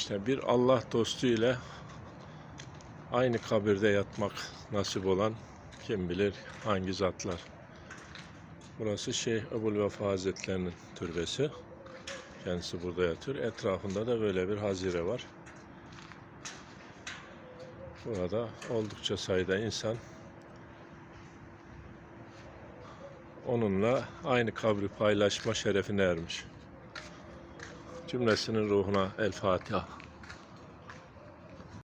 İşte bir Allah dostu ile aynı kabirde yatmak nasip olan kim bilir hangi zatlar. Burası Şeyh Ebu'l Vefa Hazretlerinin türbesi. Kendisi burada yatıyor. Etrafında da böyle bir hazire var. Burada oldukça sayıda insan onunla aynı kabri paylaşma şerefine ermiş. Cümlesinin ruhuna El Fatiha.